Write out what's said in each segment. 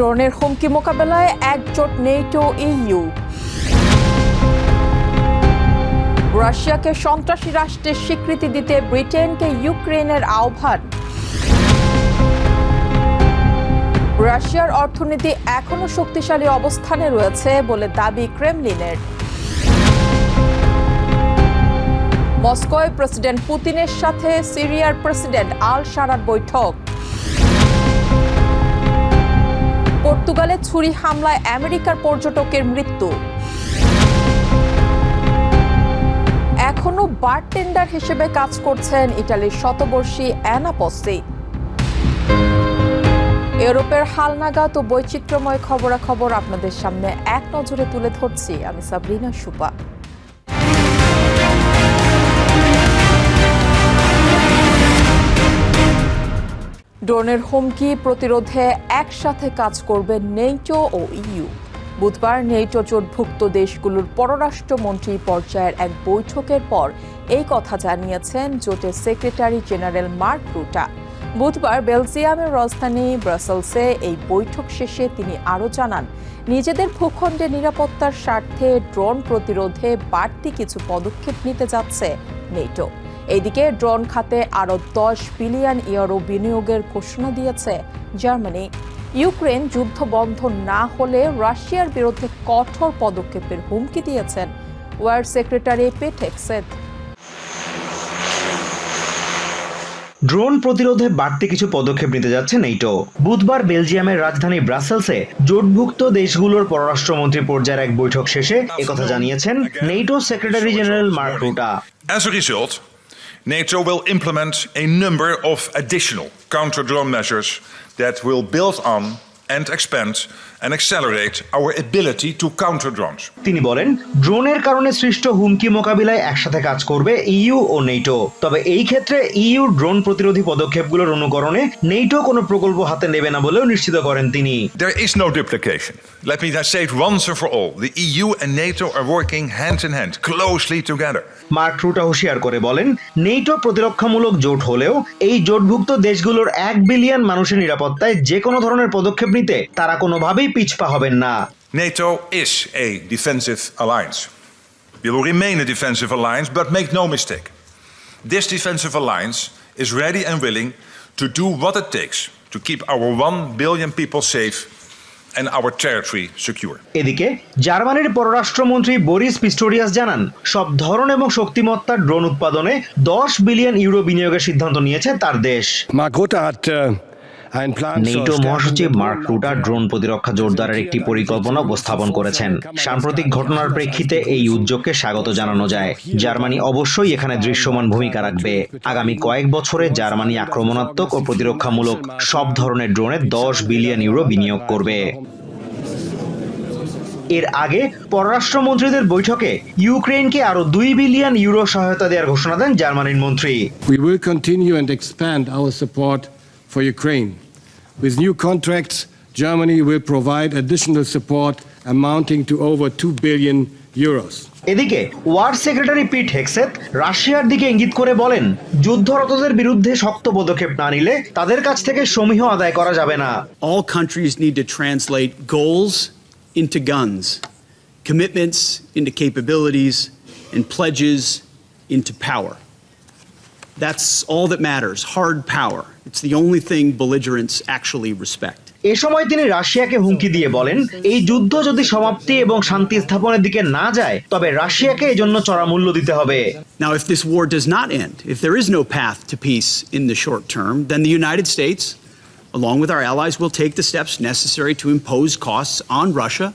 ড্রোনের হুমকি মোকাবেলায় একজোট নেটো ইইউ রাশিয়াকে সন্ত্রাসী রাষ্ট্রের স্বীকৃতি দিতে ব্রিটেনকে ইউক্রেনের আহ্বান। রাশিয়ার অর্থনীতি এখনও শক্তিশালী অবস্থানে রয়েছে বলে দাবি ক্রেমলিনের। মস্কোয় প্রেসিডেন্ট পুতিনের সাথে সিরিয়ার প্রেসিডেন্ট আল সারার বৈঠক। পর্তুগালে ছুরি হামলায় আমেরিকার পর্যটকের মৃত্যু। এখনও বারটেন্ডার হিসেবে কাজ করছেন ইটালির শতবর্ষী অ্যানাপসে ইউরোপের হালনাগাদ ও বৈচিত্র্যময় খবরাখবর আপনাদের সামনে এক নজরে তুলে ধরছি। আমি সাবরিনা সুপা। ড্রোনের হুমকি প্রতিরোধে একসাথে কাজ করবে নেইটো ও ইইউ বুধবার নেটো জোটভুক্ত দেশগুলোর পররাষ্ট্রমন্ত্রী পর্যায়ের এক বৈঠকের পর এই কথা জানিয়েছেন জোটের সেক্রেটারি জেনারেল মার্ক রুটা। বুধবার বেলজিয়ামের রাজধানী ব্রাসেলসে এই বৈঠক শেষে তিনি আরও জানান, নিজেদের ভূখণ্ডে নিরাপত্তার স্বার্থে ড্রোন প্রতিরোধে বাড়তি কিছু পদক্ষেপ নিতে যাচ্ছে নেটো এদিকে ড্রোন খাতে আরও দশ বিলিয়ন ইউরো বিনিয়োগের ঘোষণা দিয়েছে জার্মানি। ইউক্রেন যুদ্ধ বন্ধ না হলে রাশিয়ার বিরুদ্ধে কঠোর পদক্ষেপের হুমকি দিয়েছেন ওয়ার সেক্রেটারি পেটেক্সেদ ড্রোন প্রতিরোধে বাড়তি কিছু পদক্ষেপ নিতে যাচ্ছে নেইটো বুধবার বেলজিয়ামের রাজধানী ব্রাসেলসে জোটভুক্ত দেশগুলোর পররাষ্ট্রমন্ত্রী পর্যায়ের এক বৈঠক শেষে একথা জানিয়েছেন NATO secretary general Mark Rutte. As a result, NATO will implement a number of additional counter drone measures that will build on and expand and accelerate our ability to counter drones. তিনি বলেন ড্রোনের কারণে সৃষ্ট হুমকি মোকাবিলায় একসাথে কাজ করবে ইইউ ও নেটো তবে এই ক্ষেত্রে ইইউ ড্রোন প্রতিরোধী পদক্ষেপগুলোর অনুকরণে নেটো কোনো প্রকল্প হাতে নেবে না বলেও নিশ্চিত করেন তিনি There is no duplication. Let me just say it once and for all. The EU and NATO are working hand in hand, closely together. Mark Rutte হুঁশিয়ার করে বলেন নেটো প্রতিরক্ষামূলক জোট হলেও এই জোটভুক্ত দেশগুলোর এক বিলিয়ন মানুষের নিরাপত্তায় যে কোনো ধরনের পদক্ষেপ নিতে তারা কোনোভাবেই পিছপা হবেন না NATO is a defensive alliance. We will remain a defensive alliance, but make no mistake. This defensive alliance is ready and willing to do what it takes to keep our 1 billion people safe and our territory secure. এদিকে জার্মানির পররাষ্ট্রমন্ত্রী Boris Pistorius জানান সব ধরন এবং শক্তিমত্তার drone উৎপাদনে দশ billion euro বিনিয়োগের সিদ্ধান্ত নিয়েছে তার দেশ Rutte hat äh, zur NATO মহাসচিব মার্ক রুটা ড্রোন প্রতিরক্ষা জোরদারের একটি পরিকল্পনা উপস্থাপন করেছেন। সাম্প্রতিক ঘটনার প্রেক্ষিতে এই উদ্যোগকে স্বাগত জানানো যায়। জার্মানি অবশ্যই এখানে দৃশ্যমান ভূমিকা রাখবে। আগামী কয়েক বছরে জার্মানি আক্রমণাত্মক ও প্রতিরক্ষামূলক সব ধরনের ড্রোনে দশ বিলিয়ন ইউরো বিনিয়োগ করবে। এর আগে পররাষ্ট্রমন্ত্রীদের বৈঠকে ইউক্রেনকে আরও দুই বিলিয়ন ইউরো সহায়তা দেওয়ার ঘোষণা দেন জার্মানির মন্ত্রী। We will continue and expand our support for Ukraine. With new contracts, Germany will provide additional support amounting to over 2 billion euros. এদিকে ওয়ার সেক্রেটারি পিট হেক্সেত রাশিয়ার দিকে ইঙ্গিত করে বলেন যুদ্ধরতদের বিরুদ্ধে শক্ত পদক্ষেপ না নিলে তাদের কাছ থেকে সমীহ আদায় করা যাবে না all countries need to translate goals into guns, commitments into capabilities, and pledges into power. That's all that matters hard power. It's the only thing belligerents actually respect. এ সময় তিনি রাশিয়াকে হুমকি দিয়ে বলেন এই যুদ্ধ যদি সমাপ্তি এবং শান্তি স্থাপনের দিকে না যায় তবে রাশিয়াকে এজন্য চড়া মূল্য দিতে হবে Now, if this war does not end, if there is no path to peace in the short term, then the United States, along with our allies, will take the steps necessary to impose costs on Russia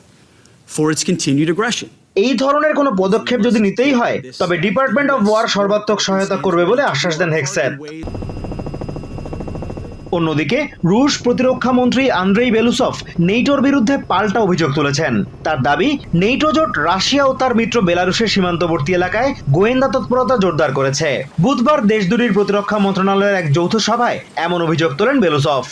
for its continued aggression. এই ধরনের কোনো পদক্ষেপ যদি নিতেই হয়, তবে department of war সর্বাত্মক সহায়তা করবে বলে আশ্বাস দেন হেক্সেত অন্যদিকে রুশ প্রতিরক্ষা মন্ত্রী আন্দ্রেই বেলুসফ নেইটোর বিরুদ্ধে পাল্টা অভিযোগ তুলেছেন। তার দাবি নেইটো জোট রাশিয়া ও তার মিত্র বেলারুশের সীমান্তবর্তী এলাকায় গোয়েন্দা তৎপরতা জোরদার করেছে। বুধবার দেশ দুটির প্রতিরক্ষা মন্ত্রণালয়ের এক যৌথ সভায় এমন অভিযোগ তোলেন বেলুসফ।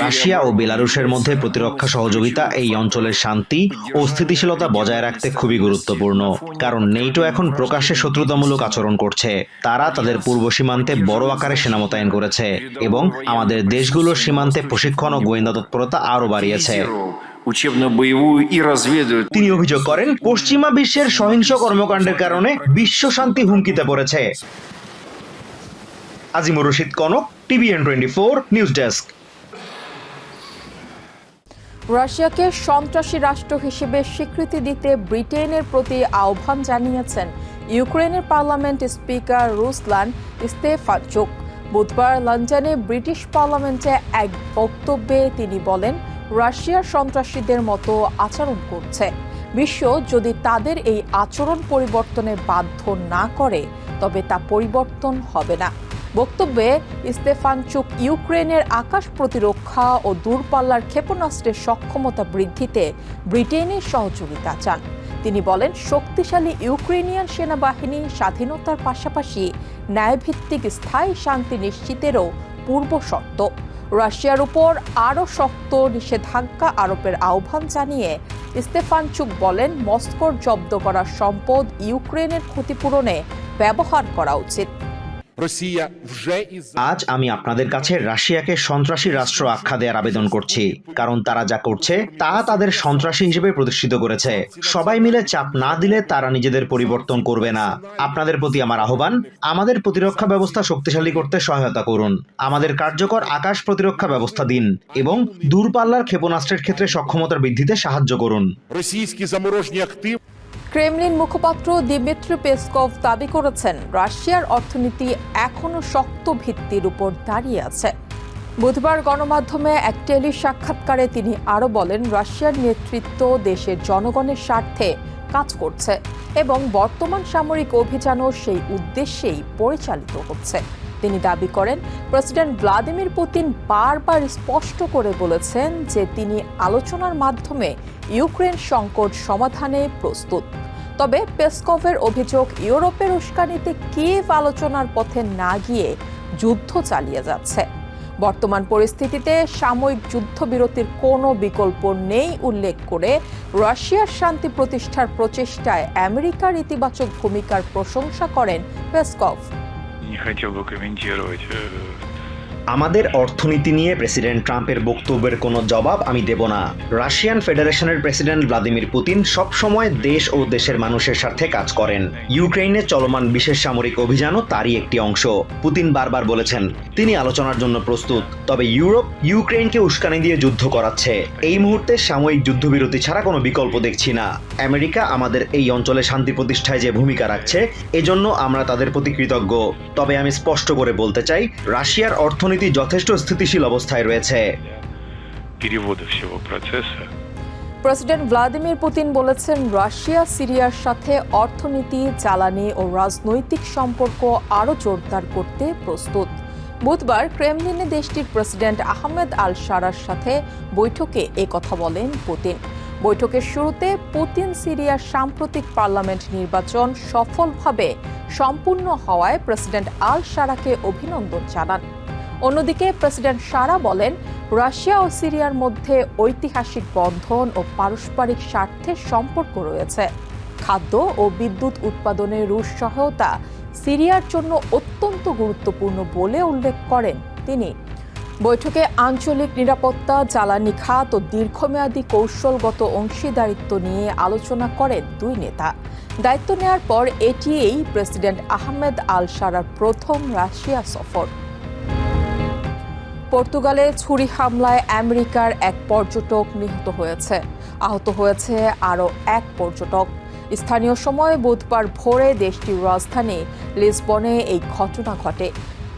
রাশিয়া ও বেলারুশের মধ্যে প্রতিরক্ষা সহযোগিতা এই অঞ্চলের শান্তি ও স্থিতিশীলতা বজায় রাখতে খুবই গুরুত্বপূর্ণ কারণ নেইটো এখন প্রকাশ্যে শত্রুতামূলক আচরণ করছে। তারা তাদের পূর্ব সীমান্তে বড় আকারে সেনা মোতায়েন করেছে এবং আমাদের দেশগুলোর সীমান্তে প্রশিক্ষণ ও গোয়েন্দা তৎপরতা আরও বাড়িয়েছে। তিনি অভিযোগ করেন, পশ্চিমা বিশ্বের সহিংস কর্মকাণ্ডের কারণে বিশ্ব শান্তি হুমকিতে পড়েছে। Azimur Rashid Konok, TVN twenty four, news desk. রাশিয়াকে সন্ত্রাসী রাষ্ট্র হিসেবে স্বীকৃতি দিতে ব্রিটেনের প্রতি আহ্বান জানিয়েছেন ইউক্রেনের পার্লামেন্ট স্পিকার রুসলান স্তেফাচুক বুধবার লন্ডনে ব্রিটিশ পার্লামেন্টে এক বক্তব্যে তিনি বলেন, রাশিয়ার সন্ত্রাসীদের মতো আচরণ করছে। বিশ্ব যদি তাদের এই আচরণ পরিবর্তনে বাধ্য না করে, তবে তা পরিবর্তন হবে না। বক্তব্যে স্তেফানচুক ইউক্রেনের আকাশ প্রতিরক্ষা ও দূরপাল্লার ক্ষেপণাস্ত্রের সক্ষমতা বৃদ্ধিতে ব্রিটেনের সহযোগিতা চান। তিনি বলেন, শক্তিশালী ইউক্রেনিয়ান সেনাবাহিনী স্বাধীনতার পাশাপাশি ন্যায়ভিত্তিক স্থায়ী শান্তি নিশ্চিতেরও পূর্ব শর্ত। রাশিয়ার উপর আরও শক্ত নিষেধাজ্ঞা আরোপের আহ্বান জানিয়ে স্তেফানচুক বলেন, মস্কোর জব্দ করা সম্পদ ইউক্রেনের ক্ষতিপূরণে ব্যবহার করা উচিত। আজ আমি আপনাদের কাছে রাশিয়াকে সন্ত্রাসী রাষ্ট্র আখ্যা দেওয়ার আবেদন করছি। কারণ তারা যা করছে তা তাদের সন্ত্রাসী হিসেবে প্রতিষ্ঠিত করেছে। সবাই মিলে চাপ না দিলে তারা নিজেদের পরিবর্তন করবে না। আপনাদের প্রতি আমার আহ্বান আমাদের প্রতিরক্ষা ব্যবস্থা শক্তিশালী করতে সহায়তা করুন। আমাদের কার্যকর আকাশ প্রতিরক্ষা ব্যবস্থা দিন এবং দূরপাল্লার ক্ষেপণাস্ত্রের ক্ষেত্রে সক্ষমতা বৃদ্ধিতে সাহায্য করুন। ক্রেমলিন মুখপাত্র দিমিত্রি পেসকভ দাবি করেছেন, রাশিয়ার অর্থনীতি এখনও শক্ত ভিত্তির উপর দাঁড়িয়ে আছে। বুধবার গণমাধ্যমে এক টেলি সাক্ষাৎকারে তিনি আরও বলেন, রাশিয়ার নেতৃত্ব দেশের জনগণের স্বার্থে কাজ করছে এবং বর্তমান সামরিক অভিযানও সেই উদ্দেশ্যেই পরিচালিত হচ্ছে। তিনি দাবি করেন, প্রেসিডেন্ট ভ্লাদিমির পুতিন বারবার স্পষ্ট করে বলেছেন যে তিনি আলোচনার মাধ্যমে ইউক্রেন সংকট সমাধানে প্রস্তুত। তবে পেসকভের অভিযোগ, ইউরোপের উস্কানিতে কিয়েভ আলোচনার পথে না গিয়ে যুদ্ধ চালিয়ে যাচ্ছে। বর্তমান পরিস্থিতিতে সাময়িক যুদ্ধবিরতির কোনো বিকল্প নেই উল্লেখ করে রাশিয়ার শান্তি প্রতিষ্ঠার প্রচেষ্টায় আমেরিকার ইতিবাচক ভূমিকার প্রশংসা করেন পেসকভ। Не хотел бы комментировать э, আমাদের অর্থনীতি নিয়ে প্রেসিডেন্ট ট্রাম্পের বক্তব্যের কোনো জবাব আমি দেব না। রাশিয়ান ফেডারেশনের প্রেসিডেন্ট ভ্লাদিমির পুতিন সবসময় দেশ ও দেশের মানুষের স্বার্থে কাজ করেন। ইউক্রেনে চলমান বিশেষ সামরিক অভিযানও তারই একটি অংশ। পুতিন বারবার বলেছেন, তিনি আলোচনার জন্য প্রস্তুত। তবে ইউরোপ ইউক্রেনকে উস্কানি দিয়ে যুদ্ধ করাচ্ছে। এই মুহূর্তে সাময়িক যুদ্ধবিরতি ছাড়া কোনো বিকল্প দেখছি না। আমেরিকা আমাদের এই অঞ্চলে শান্তি প্রতিষ্ঠায় যে ভূমিকা রাখছে, এজন্য আমরা তাদের প্রতি কৃতজ্ঞ। তবে আমি স্পষ্ট করে বলতে চাই, রাশিয়ার অর্থনীতি অর্থনীতি যথেষ্ট স্থিতিশীল অবস্থায় রয়েছে। প্রেসিডেন্ট ভ্লাদিমির পুতিন বলেছেন, রাশিয়া, সিরিয়ার সাথে অর্থনীতি, জ্বালানি ও রাজনৈতিক সম্পর্ক আরও জোরদার করতে প্রস্তুত। বুধবার ক্রেমলিনে দেশটির প্রেসিডেন্ট আহমেদ আল সারার সাথে বৈঠকে কথা বলেন পুতিন। বৈঠকের শুরুতে পুতিন সিরিয়ার সাম্প্রতিক পার্লামেন্ট নির্বাচন সফলভাবে সম্পূর্ণ হওয়ায় প্রেসিডেন্ট আল সারাকে অভিনন্দন জানান। অন্যদিকে প্রেসিডেন্ট সারা বলেন, রাশিয়া ও সিরিয়ার মধ্যে ঐতিহাসিক বন্ধন ও পারস্পরিক স্বার্থের সম্পর্ক রয়েছে। খাদ্য ও বিদ্যুৎ উৎপাদনে রুশ সহায়তা সিরিয়ার জন্য অত্যন্ত গুরুত্বপূর্ণ বলে উল্লেখ করেন তিনি। বৈঠকে আঞ্চলিক নিরাপত্তা, জ্বালানি খাত ও দীর্ঘমেয়াদী কৌশলগত অংশীদারিত্ব নিয়ে আলোচনা করেন দুই নেতা। দায়িত্ব নেয়ার পর এটিই প্রেসিডেন্ট আহমেদ আল সারার প্রথম রাশিয়া সফর। পর্তুগালে ছুরি হামলায় আমেরিকার এক পর্যটক নিহত হয়েছে। আহত হয়েছে আরও এক পর্যটক। স্থানীয় সময় বুধবার ভোরে দেশটির রাজধানী লিসবনে এই ঘটনা ঘটে।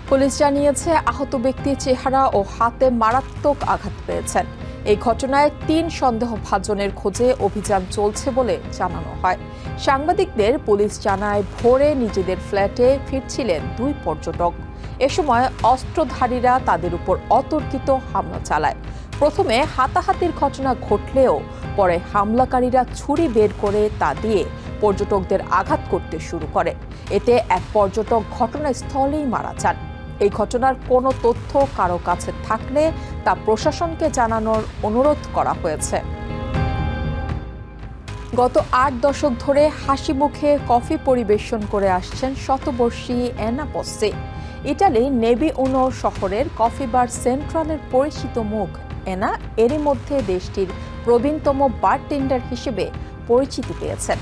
পুলিশ জানিয়েছে, আহত ব্যক্তির চেহারা ও হাতে মারাত্মক আঘাত পেয়েছেন। এই ঘটনায় তিন সন্দেহভাজনের খোঁজে অভিযান চলছে বলে জানানো হয়। সাংবাদিকদের পুলিশ জানায়, ভোরে নিজেদের ফ্ল্যাটে ফিরছিলেন দুই পর্যটক। এ সময় অস্ত্রধারীরা তাদের উপর অতর্কিত হামলা চালায়। প্রথমে হাতাহাতির ঘটনা ঘটলেও পরে হামলাকারীরা ছুরি বের করে তা দিয়ে পর্যটকদের আঘাত করতে শুরু করে। এতে এক পর্যটক ঘটনাস্থলেই মারা যান। এই ঘটনার কোনো তথ্য কারও কাছে থাকলে তা প্রশাসনকে জানানোর অনুরোধ করা হয়েছে। গত আট দশক ধরে হাসি মুখে কফি পরিবেশন করে আসছেন শতবর্ষী পস্সে ইটালি নেবি উনো শহরের কফি বার সেন্ট্রালের পরিচিত মুখ। এনা এরই মধ্যে দেশটির প্রবীণতম বার বারটেন্ডার হিসেবে পরিচিতি পেয়েছেন।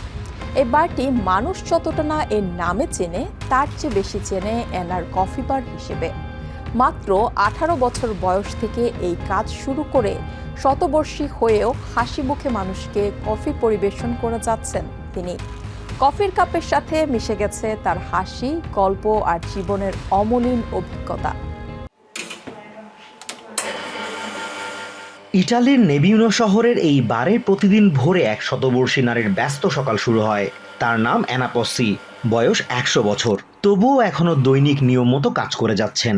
এই বারটি মানুষ যতটা না এর নামে চেনে, তার চেয়ে বেশি চেনে এনার কফি বার হিসেবে। মাত্র আঠারো বছর বয়স থেকে এই কাজ শুরু করে শতবর্ষী হয়েও হাসি মুখে মানুষকে কফি পরিবেশন করে যাচ্ছেন তিনি। কফির কাপের সাথে মিশে গেছে তার হাসি, গল্প আর জীবনের অমলিন অভিজ্ঞতা। ইটালির নেবিউনো শহরের এই বারে প্রতিদিন ভোরে এক শতবর্ষী নারীর ব্যস্ত সকাল শুরু হয়। তার নাম অ্যানাপসি। বয়স একশো বছর। তবুও এখনও দৈনিক নিয়ম মতো কাজ করে যাচ্ছেন।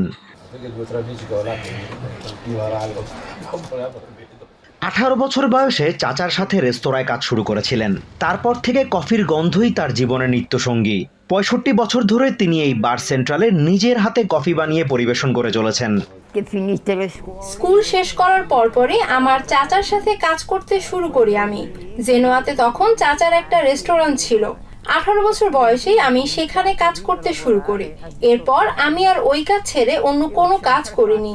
আঠারো বছর বয়সে চাচার সাথে রেস্তোরাঁয় কাজ শুরু করেছিলেন। তারপর থেকে কফির গন্ধই তার জীবনের নিত্যসঙ্গী। পঁয়ষট্টি বছর ধরে তিনি এই বার সেন্ট্রালে নিজের হাতে কফি বানিয়ে পরিবেশন করে চলেছেন। Finite le scuole. স্কুল শেষ করার পরপরই আমার চাচার সাথে কাজ করতে শুরু করি আমি। জেনোয়াতে তখন চাচার একটা রেস্টুরেন্ট ছিল। আঠারো বছর বয়সেই আমি সেখানে কাজ করতে শুরু করি। এরপর আমি আর ওই কাজ ছেড়ে অন্য কোনো কাজ করিনি।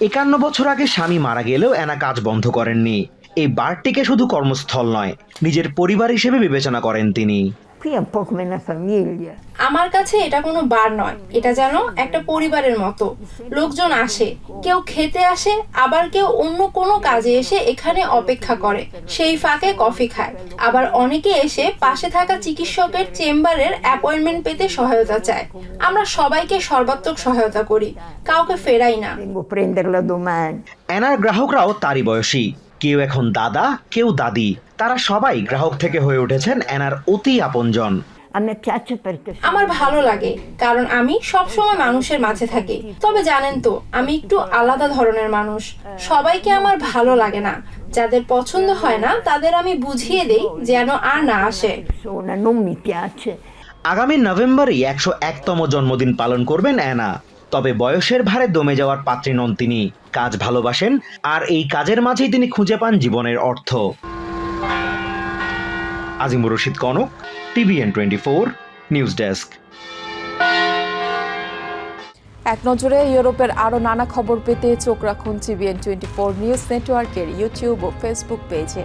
একান্ন বছর আগে স্বামী মারা গেলেও এনা কাজ বন্ধ করেননি। এই বারটিকে শুধু কর্মস্থল নয় নিজের পরিবার হিসেবে বিবেচনা করেন তিনি। Qui è un po' come una famiglia. আমার কাছে এটা কোনো বার নয়। এটা যেন একটা পরিবারের মতো। লোকজন আসে কেউ খেতে আসে আবার কেউ অন্য কোনো কাজে এসে এখানে অপেক্ষা করে। সেই ফাঁকে কফি খায়। আবার অনেকে এসে পাশে থাকা চিকিৎসকের চেম্বারের অ্যাপয়েন্টমেন্ট পেতে সহায়তা চায়। আমরা সবাইকে সর্বাত্মক সহায়তা করি। কাউকে ফেরাই না. এনার গ্রাহকরাও তারই বয়সী। কেউ এখন দাদা কেউ দাদি। তারা সবাই গ্রাহক থেকে হয়ে উঠেছেন এনার অতি আপনজন। আমার ভালো লাগে কারণ আমি সবসময় মানুষের মাঝে থাকি। তবে জানেন তো আমি একটু আলাদা ধরনের মানুষ। সবাইকে আমার ভালো লাগে না। যাদের পছন্দ হয় না তাদের আমি বুঝিয়ে দেই যেন আর না আসে. আগামী নভেম্বরেই একশো একতম জন্মদিন পালন করবেন অ্যানা। তবে বয়সের ভারে দমে যাওয়ার পাত্রী নন তিনি। কাজ ভালোবাসেন, আর এই কাজের মাঝেই তিনি খুঁজে পান জীবনের অর্থ। Azimur Rashid Konok, TVN twenty four, news desk. এক নজরে ইউরোপের আরও নানা খবর পেতে চোখ রাখুন টিভিএন টোয়েন্টি ফোর নিউজ নেটওয়ার্কের ইউটিউব ও ফেসবুক পেজে।